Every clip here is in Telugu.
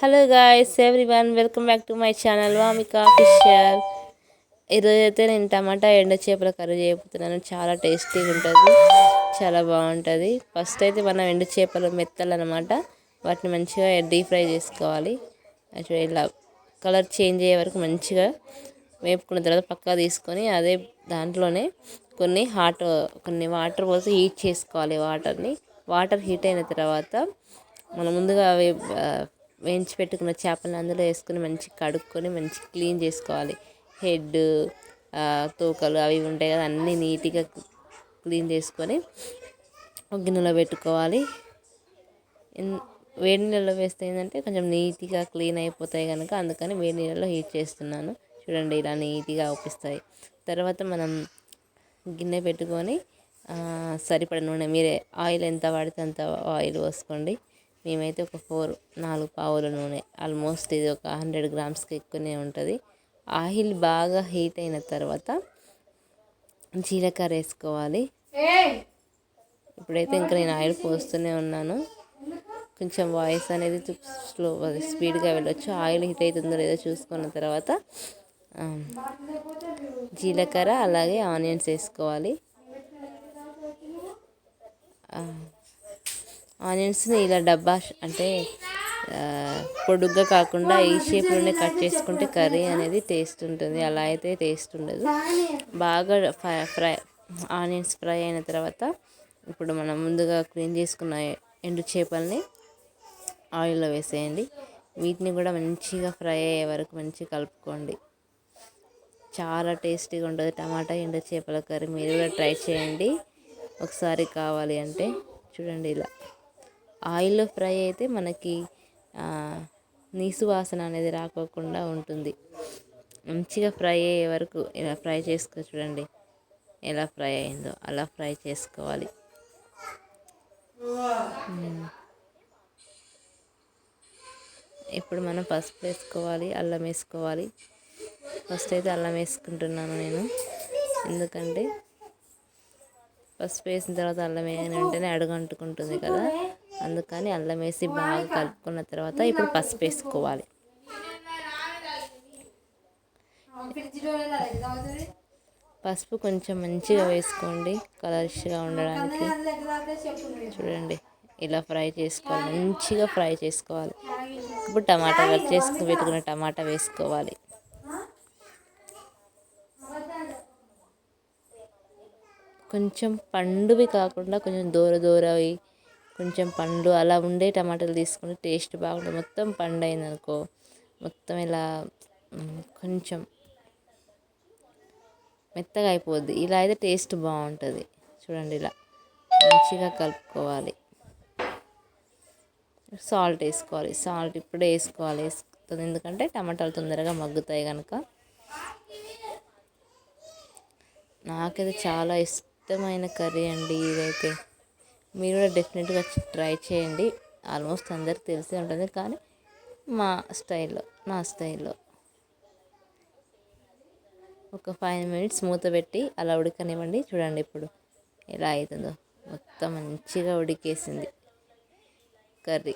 Hello guys every welcome back to my channel Vamika Fisher ఈరోజు అయితే నేను టమాటా ఎండ చేపల కర్రీ చేయబోతున్నాను. చాలా టేస్టీగా ఉంటుంది. చాలా బాగుంటుంది. ఫస్ట్ అయితే మనం ఎండు చేపలు మెత్తలు అనమాట వాటిని మంచిగా డీప్ ఫ్రై చేసుకోవాలి. యాక్చువల్లీ ఇలా కలర్ చేంజ్ అయ్యే వరకు మంచిగా వేపుకున్న తర్వాత పక్కా తీసుకొని అదే దాంట్లోనే కొన్ని హాట్ కొన్ని వాటర్ పోసి హీట్ చేసుకోవాలి వాటర్ని వాటర్ హీట్ అయిన తర్వాత మనం ముందుగా అవి వేయించి పెట్టుకున్న చేపలను అందులో వేసుకుని మంచి కడుక్కొని మంచి క్లీన్ చేసుకోవాలి. హెడ్ తోకలు అవి ఉంటాయి కదా అన్నీ నీట్గా క్లీన్ చేసుకొని ఒక గిన్నెలో పెట్టుకోవాలి. వేడి నీళ్ళలో వేస్తే ఏంటంటే కొంచెం నీట్గా క్లీన్ అయిపోతాయి కనుక అందుకని వేడి నీళ్ళలో హీట్ చేస్తున్నాను. చూడండి ఇలా నీట్గా అవుపిస్తాయి. తర్వాత మనం గిన్నె పెట్టుకొని సరిపడ నూనె మీరే ఆయిల్ ఎంత పడితే అంత ఆయిల్ పోసుకోండి. మేమైతే ఒక ఫోర్ నాలుగు పావుల నూనె ఆల్మోస్ట్ ఇది ఒక హండ్రెడ్ గ్రామ్స్కి ఎక్కువనే ఉంటుంది. ఆయిల్ బాగా హీట్ అయిన తర్వాత జీలకర్ర వేసుకోవాలి. ఇప్పుడైతే ఇంకా నేను ఆయిల్ పోస్తూనే ఉన్నాను. కొంచెం వాయిస్ అనేది స్లో స్పీడ్గా వెళ్ళొచ్చు. ఆయిల్ హీట్ అవుతుందో లేదో చూసుకున్న తర్వాత జీలకర్ర అలాగే ఆనియన్స్ వేసుకోవాలి. ఆనియన్స్ని ఇలా డబ్బా అంటే పొడుగ్గా కాకుండా ఈ షేప్లోనే కట్ చేసుకుంటే కర్రీ అనేది టేస్ట్ ఉంటుంది. అలా అయితే టేస్ట్ ఉండదు. బాగా ఫ్రై ఫ్రై ఆనియన్స్ ఫ్రై అయిన తర్వాత ఇప్పుడు మనం ముందుగా క్లీన్ చేసుకున్న ఎండు చేపల్ని ఆయిల్లో వేసేయండి. వీటిని కూడా మంచిగా ఫ్రై అయ్యే వరకు మంచిగా కలుపుకోండి. చాలా టేస్టీగా ఉంటుంది టమాటా ఎండు చేపల కర్రీ. మీరు కూడా ట్రై చేయండి. ఒకసారి కావాలి అంటే చూడండి ఇలా. ఆయిల్లో ఫ్రై అయితే మనకి నీసు వాసన అనేది రాకోకుండా ఉంటుంది. మంచిగా ఫ్రై అయ్యే వరకు ఇలా ఫ్రై చేసుకో చూడండి. ఎలా ఫ్రై అయిందో అలా ఫ్రై చేసుకోవాలి. ఇప్పుడు మనం పసుపు వేసుకోవాలి అల్లం వేసుకోవాలి. ఫస్ట్ అయితే అల్లం వేసుకుంటున్నాను నేను. ఎందుకంటే పసుపు వేసిన తర్వాత అల్లం వేయని వెంటనే అడుగు అంటుకుంటుంది కదా. అందుకని అల్లం వేసి బాగా కలుపుకున్న తర్వాత ఇప్పుడు పసుపు వేసుకోవాలి. పసుపు కొంచెం మంచిగా వేసుకోండి కలర్స్గా ఉండడానికి. చూడండి ఇలా ఫ్రై చేసుకోవాలి మంచిగా ఫ్రై చేసుకోవాలి. ఇప్పుడు టమాటా కట్ చేసుకుని పెట్టుకున్న టమాటా వేసుకోవాలి. కొంచెం పండువి కాకుండా కొంచెం దూర దూరవి కొంచెం పండ్లు అలా ఉండే టమాటాలు తీసుకుంటే టేస్ట్ బాగుంటుంది మొత్తం పండు అయిందనుకో మొత్తం ఇలా కొంచెం మెత్తగా అయిపోద్ది. ఇలా అయితే టేస్ట్ బాగుంటుంది. చూడండి ఇలా మంచిగా కలుపుకోవాలి. సాల్ట్ వేసుకోవాలి. సాల్ట్ ఇప్పుడే వేసుకోవాలి. వేసుకుంది ఎందుకంటే టమాటాలు తొందరగా మగ్గుతాయి కనుక నాకైతే చాలా ఇష్టమైన కర్రీ అండి ఇదైతే. మీరు కూడా డెఫినెట్గా ట్రై చేయండి. ఆల్మోస్ట్ అందరికి తెలిసే ఉంటుంది కానీ మా స్టైల్లో నా స్టైల్లో ఒక ఫైవ్ మినిట్స్ మూత పెట్టి అలా ఉడకనివ్వండి. చూడండి ఇప్పుడు ఎలా అవుతుందో. మొత్తం మంచిగా ఉడికేసింది కర్రీ.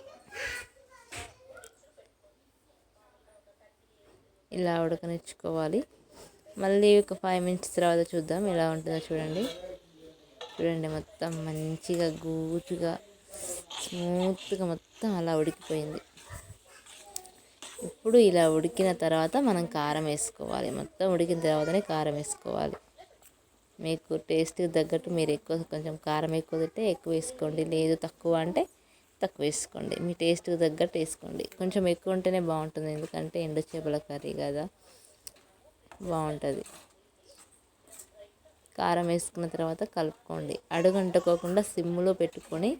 ఇలా ఉడకనిచ్చుకోవాలి. మళ్ళీ ఒక ఫైవ్ మినిట్స్ తర్వాత చూద్దాం ఎలా ఉంటుందో చూడండి. చూడండి మొత్తం మంచిగా గూజుగా స్మూత్గా మొత్తం అలా ఉడికిపోయింది. ఇప్పుడు ఇలా ఉడికిన తర్వాత మనం కారం వేసుకోవాలి. మొత్తం ఉడికిన తర్వాతనే కారం వేసుకోవాలి. మీకు టేస్ట్కి తగ్గట్టు మీరు ఎక్కువ కొంచెం కారం ఎక్కువ తింటే ఎక్కువ వేసుకోండి. లేదు తక్కువ అంటే తక్కువ వేసుకోండి. మీ టేస్ట్కి తగ్గట్టు వేసుకోండి. కొంచెం ఎక్కువ ఉంటేనే బాగుంటుంది. ఎందుకంటే ఎండు చేపల కర్రీ కదా బాగుంటుంది. కారం వేసుకున్న తర్వాత కలుపుకోండి. అడుగంటుకోకుండా సిమ్లో పెట్టుకొని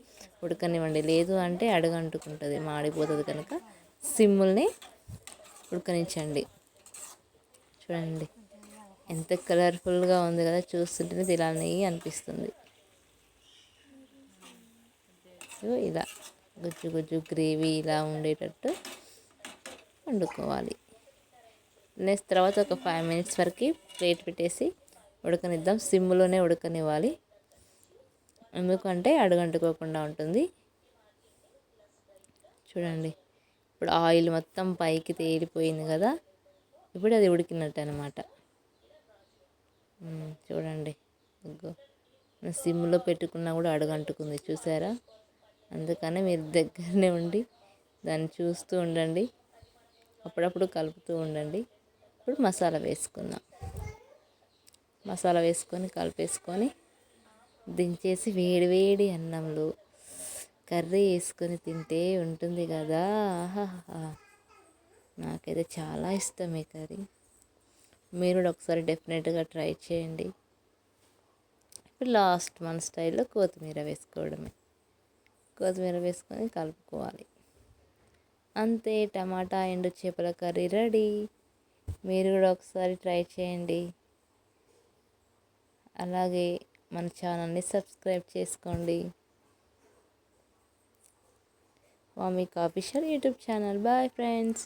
ఉడకనివ్వండి. లేదు అంటే అడుగంటుకుంటుంది మాడిపోతుంది కనుక సిమ్ముల్ని ఉడకనించండి చూడండి ఎంత కలర్ఫుల్గా ఉంది కదా చూస్తుంటేనే తినాలని అనిపిస్తుంది. సో ఇలా గుజ్జు గుజ్జు గ్రేవీ ఇలా ఉండేటట్టు వండుకోవాలి. నెక్స్ట్ తర్వాత ఒక ఫైవ్ మినిట్స్ వరకు ప్లేట్ పెట్టేసి ఉడకనిద్దాం. సిమ్లోనే ఉడకనివ్వాలి. ఎందుకంటే అడుగంటుకోకుండా ఉంటుంది. చూడండి. ఇప్పుడు ఆయిల్ మొత్తం పైకి తేలిపోయింది కదా. ఇప్పుడు అది ఉడికినట్టు అనమాట చూడండి. సిమ్లో పెట్టుకున్నా కూడా అడుగంటుకుంది. చూసారా? అందుకని మీరు దగ్గరనే ఉండి దాన్ని చూస్తూ ఉండండి. అప్పుడప్పుడు కలుపుతూ ఉండండి. ఇప్పుడు మసాలా వేసుకుందాం. మసాలా వేసుకొని కలిపేసుకొని దించేసి వేడివేడి అన్నంలో కర్రీ వేసుకొని తింటే ఉంటుంది కదా. నాకైతే చాలా ఇష్టం ఈ కర్రీ. మీరు కూడా ఒకసారి డెఫినెట్గా ట్రై చేయండి. ఇప్పుడు లాస్ట్ మన స్టైల్లో కొత్తిమీర వేసుకోవడమే. కొత్తిమీర వేసుకొని కలుపుకోవాలి. అంతే టమాటా ఎండు చేపల కర్రీ రెడీ. మీరు కూడా ఒకసారి ట్రై చేయండి. అలాగే మన ఛానల్ని సబ్స్క్రైబ్ చేసుకోండి. Vamik official YouTube channel. Bye friends.